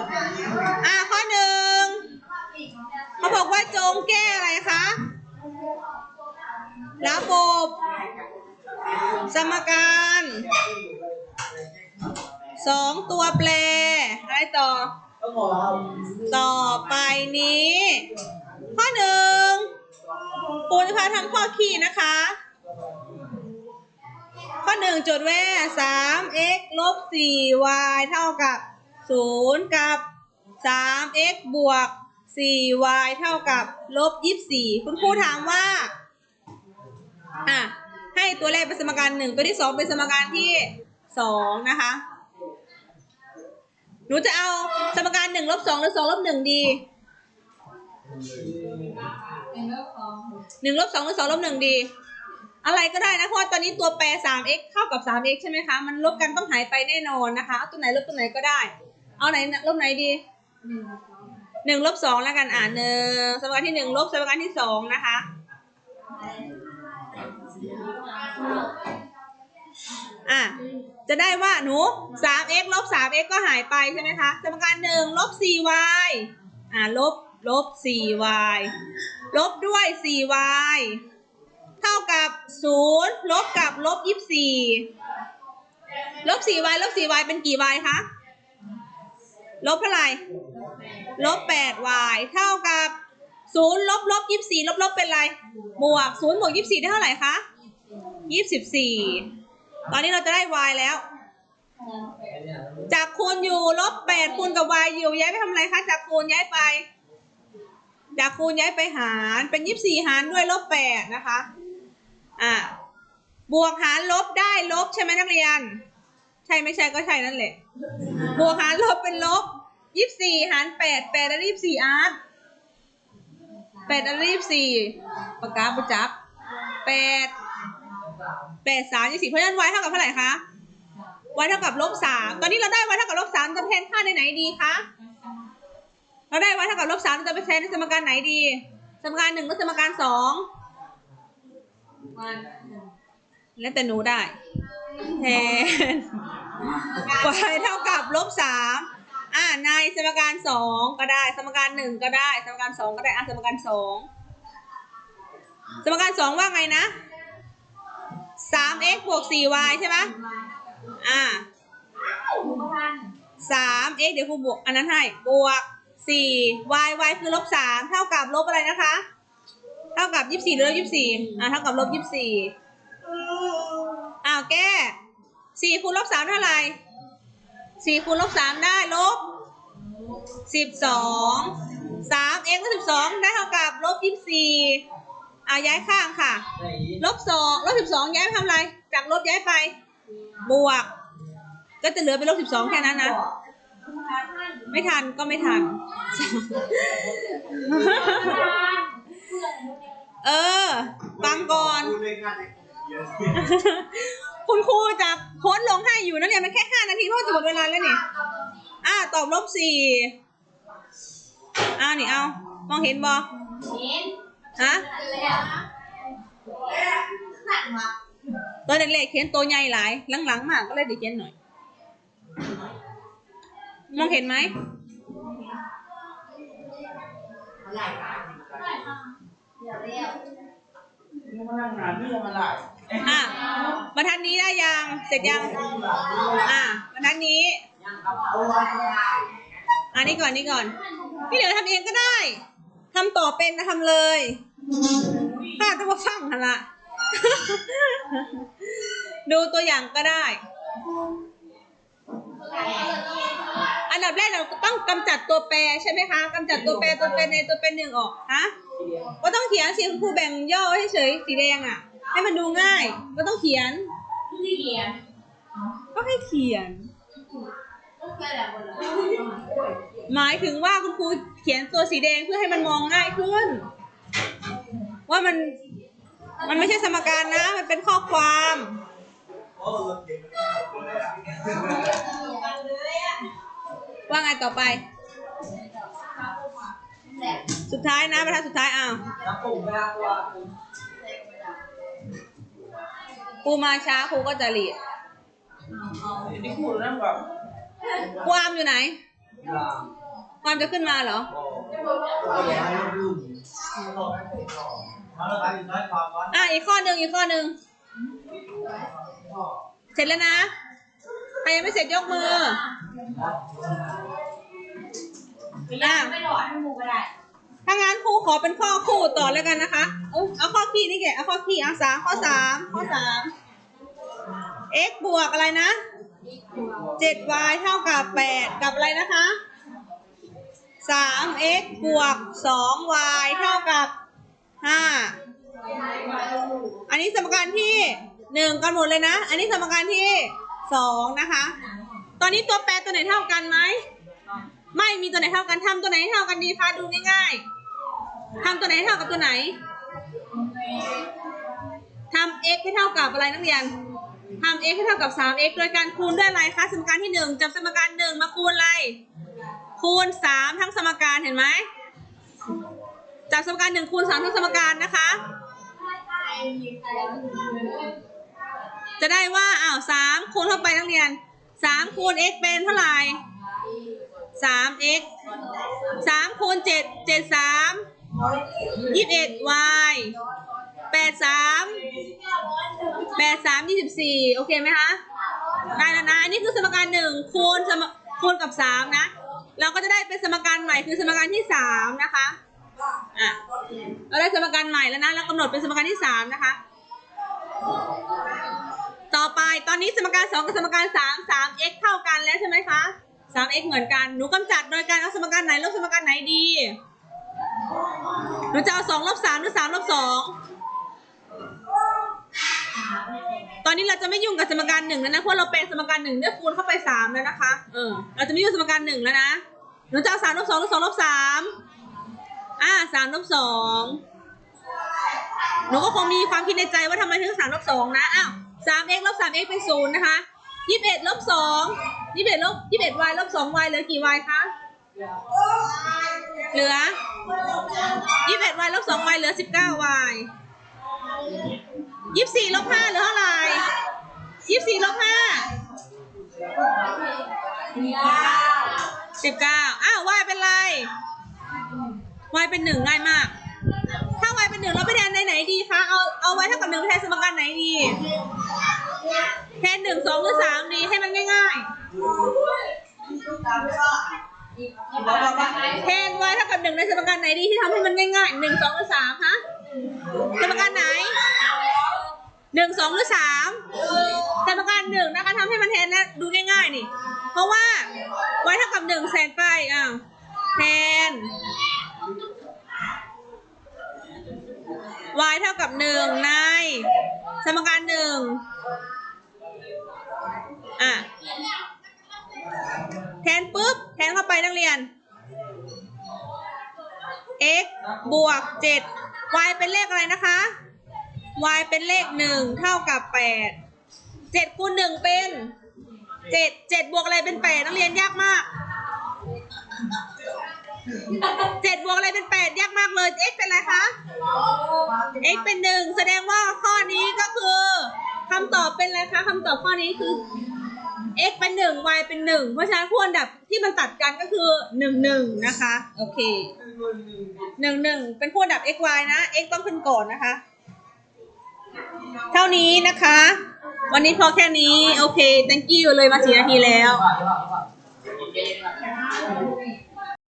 ดอ่าข้อหนึ่งเขาบอกว่าจงแก้อะไรคะระบบ สมการสองตัวแปรอะไรต่อ ต่อไปนี้ ข้อหนึ่งปูจะพาทำข้อคี่นะคะ ข้อหนึ่งจดไว้สาม x ลบสี่ y เท่ากับ ศูนย์กับสาม x บวกสี่ y เท่ากับลบยี่สี่คุณครูถามว่า อะ ให้ตัวแรกเป็นสมการหนึ่งตัวที่สองเป็นสมการที่สองนะคะ หนูจะเอาสมการหนึ่งลบสองหรือสองลบหนึ่งดีหนึ่งลบสองหรือสองลบหนึ่งดี อะไรก็ได้นะ เพราะว่าตอนนี้ตัวแปร 3x เท่ากับ 3x ใช่ไหมคะ มันลบกันต้องหายไปแน่นอนนะคะ เอาตัวไหนลบตัวไหนก็ได้ เอาไหนลบไหนดีหนึ่งลบสองแล้วกันอ่านหนึ่งสมการที่หนึ่งลบสมการที่สองนะคะอะจะได้ว่าหนู 3x ลบ 3x ก็หายไปใช่ไหมคะ สมการหนึ่งลบ 4y อ่าลบลบ 4y ลบด้วย 4y เท่ากับ 0 ลบกับลบ 24 ลบ 4y ลบ 4y เป็นกี่ y คะ ลบเท่าไหร่ลบ 8y เท่ากับ 0 ลบลบ24 ลบลบเป็นไร บวก 0 บวก 24 ได้เท่าไหร่คะ 24 ตอนนี้เราจะได้ y แล้ว จากคูณอยู่ลบ 8 คูณกับ y อยู่ ย้ายไปทำอะไรคะ จากคูณย้ายไป จากคูณย้ายไปหาร เป็น 24 หารด้วยลบ 8 นะคะ อะบวกหารลบได้ลบใช่ไหมนักเรียน ช่ไม่ใช่ก็ใช่นั่นแหละ บวกหารลบเป็นลบ24หาร8 8แล้ว24อาร์ต8แล้ว24ปากกาประจับ8 8 3 24เพราะฉะนั้น y เท่ากับเท่าไหร่คะ y เท่ากับลบ3ตอนนี้เราได้ y เท่ากับลบ3จะแทนค่าในไหนดีคะเราได้ y เท่ากับลบ3เราจะไปแทนในสมการไหนดี สมการหนึ่งหรือสมการสองแล้วแต่หนูได้แทน y เท่ากับลบสามอ่าในสมการสองก็ได้ สมการหนึ่งก็ได้ สมการสองก็ได้อะสมการสองสมการสองว่าไงนะสาม x บวกสี่ y ใช่ไหมอ่าสาม x เดี๋ยวครูบวกอันนั้นให้ บวกสี่ y y คือลบสามเท่ากับลบอะไรนะคะ เท่ากับยี่สิบสี่หรือลบยี่สิบสี่อ่าเท่ากับลบยี่สิบสี่อ้าวแก้ สี่คูณลบสามเท่าไหร่สี่คูณลบสามได้ลบสิบสองสามเอ็กซ์สิบสองได้เท่ากับลบยี่มสี่อ่าย้ายข้างค่ะ ลบสองลบสิบสองย้ายไปทำอะไร จากลบย้ายไป บวก ก็จะเหลือเป็นลบสิบสองแค่นั้นนะ ไม่ทันก็ไม่ทัน เออ ฟังก่อน คุณครูจะโค้ดลงให้อยู่นักเรียมันแค่ห้านาทีเพราะว่าจะหมดเวลาแล้วนี่อ่าตอบลบสี่อ่านี่เอามองเห็นบอฮะตัวเล็กๆเขียนตัวใหญ่หลายหลังๆมากก็เลยเดี๋ยวเขียนหน่อย มองเห็นไหมอะ บรรทัดนี้ได้ยัง เสร็จยัง อะบรรทัดนี้ อันนี้ก่อนนี่ก่อนที่เหลือทำเองก็ได้ทำต่อเป็นนะทำเลยข้าต้องมาฟังกันละดูตัวอย่างก็ได้ อันดับแรกเราต้องกำจัดตัวแปรใช่ไหมคะกำจัดตัวแปรตัวแปรในตัวแปรหนึ่งออกฮะก็ต้องเขียนสิคุณครูแบ่งย่อให้เฉยสีแดงอะ ให้มันดูง่าย ก็ต้องเขียนก็ให้เขียนหมายถึงว่าคุณครูเขียนตัวสีแดงเพื่อให้มันมองง่ายขึ้น ว่ามันมันไม่ใช่สมการนะ มันเป็นข้อความ ว่าไงต่อไป สุดท้ายนะบรรทัดสุดท้ายอ้าว ครูมาช้าครูก็จะเรียนความอยู่ไหน ความจะขึ้นมาเหรออะอีกข้อหนึ่งอีกข้อหนึ่งเสร็จแล้วนะ ใครยังไม่เสร็จยกมืออะไม่หลอดให้มูก็ได้ ถ้างั้นครูขอเป็นข้อคู่ต่อแล้วกันนะคะ เอาข้อขี้นี่แกเอาข้อขี้เอาสามข้อสามข้อสาม x บวกอะไรนะ 7y เท่ากับ 8 กับอะไรนะคะ 3x บวก 2y เท่ากับ 5 อันนี้สมการที่หนึ่งกันหมดเลยนะ อันนี้สมการที่สองนะคะ ตอนนี้ตัวแปรตัวไหนเท่ากันไหม ไม่มีตัวไหนเท่ากันทำตัวไหนให้เท่ากันดีคะดูง่ายๆทำตัวไหนให้เท่ากับตัวไหนทำ x ให้เท่ากับอะไรนักเรียนทำ x ให้เท่ากับ 3x โดยการคูณด้วยอะไรคะสมการที่หนึ่งจับสมการหนึ่งมาคูณอะไร คูณสามทั้งสมการเห็นไหมจับสมการหนึ่งคูณสามทั้งสมการนะคะ จะได้ว่าอ้าวสามคูณเข้าไปนักเรียนสามคูณ x เป็นเท่าไหร่ สาม x สามคูณเจ็ดเจ็ดสามยี่สิบเอ็ด y แปดสามแปดสามยี่สิบสี่โอเคไหมคะได้แล้วนะ อันนี้คือสมการหนึ่งคูณสมคูณกับสามนะ เราก็จะได้เป็นสมการใหม่คือสมการที่สามนะคะอะเราได้สมการใหม่แล้วนะ เรากำหนดเป็นสมการที่สามนะคะ ต่อไปตอนนี้สมการสองกับสมการสามสาม x เท่ากันแล้วใช่ไหมคะ สาม x เหมือนกัน หนูกำจัดโดยการเอาสมการไหนลบสมการไหนดี หนูจะเอาสองลบสามหรือสามลบสองตอนนี้เราจะไม่ยุ่งกับสมการหนึ่งแล้วนะ เพราะเราเป็นสมการหนึ่งด้วยคูณเข้าไปสามแล้วนะคะ เออ เราจะไม่ยุ่งสมการหนึ่งแล้วนะ หนูจะเอาสามลบสองหรือสองลบสามอ่าสามลบสองหนูก็คงมีความคิดในใจว่าทำไมถึงสามลบสองนะ อ้าวสาม x ลบสาม x เป็นศูนย์นะคะยี่สิบเอ็ดลบสอง ยี่สิบเอ็ดลบยี่สิบเอ็ด y ลบสอง y เหลือกี่ y คะเหลือยี่สิบเอ็ด y ลบสอง y เหลือสิบเก้า y ยี่สิบสี่ลบห้าเหลือเท่าไหร่ยี่สิบสี่ลบห้าสิบเก้าอ้าว y เป็นไร y เป็นหนึ่งง่ายมาก ถ้า y เป็นหนึ่งเราไปแทนในไหนดีคะ เอาเอา y เท่ากับหนึ่งไปแทนสมการไหนดี แทนหนึ่งสองหรือสามดีให้มันง่ายๆ แทน y เท่ากับหนึ่งในสมการไหนดีที่ทำให้มันง่ายๆหนึ่งสองหรือสามฮะสมการไหนหนึ่งสองหรือสามสมการหนึ่งนะคะทำให้มันแทนนะดูง่ายๆนี่ เพราะว่า y เท่ากับหนึ่งแทนไปอ้าวแทน y เท่ากับหนึ่งใน สมการหนึ่งอะ บวกเจ็ด y เป็นเลขอะไรนะคะ y เป็นเลขหนึ่งเท่ากับแปดเจ็ดคูณหนึ่งเป็นเจ็ดเจ็ดบวกอะไรเป็นแปดนักเรียนยากมากเจ็ดบวกอะไรเป็นแปดยากมากเลย x เป็นอะไรคะ x เป็นหนึ่งแสดงว่าข้อนี้ก็คือคำตอบเป็นอะไรคะคำตอบข้อนี้คือ x เป็นหนึ่ง y เป็นหนึ่งเพราะฉะนั้นคู่อันดับที่มันตัดกันก็คือหนึ่งหนึ่งนะคะ โอเค หนึ่งหนึ่งเป็นคู่อันดับ x y นะ x ต้องขึ้นก่อนนะคะ เท่านี้นะคะ วันนี้พอแค่นี้ โอเค thank you เลยมาสี่นาทีแล้ว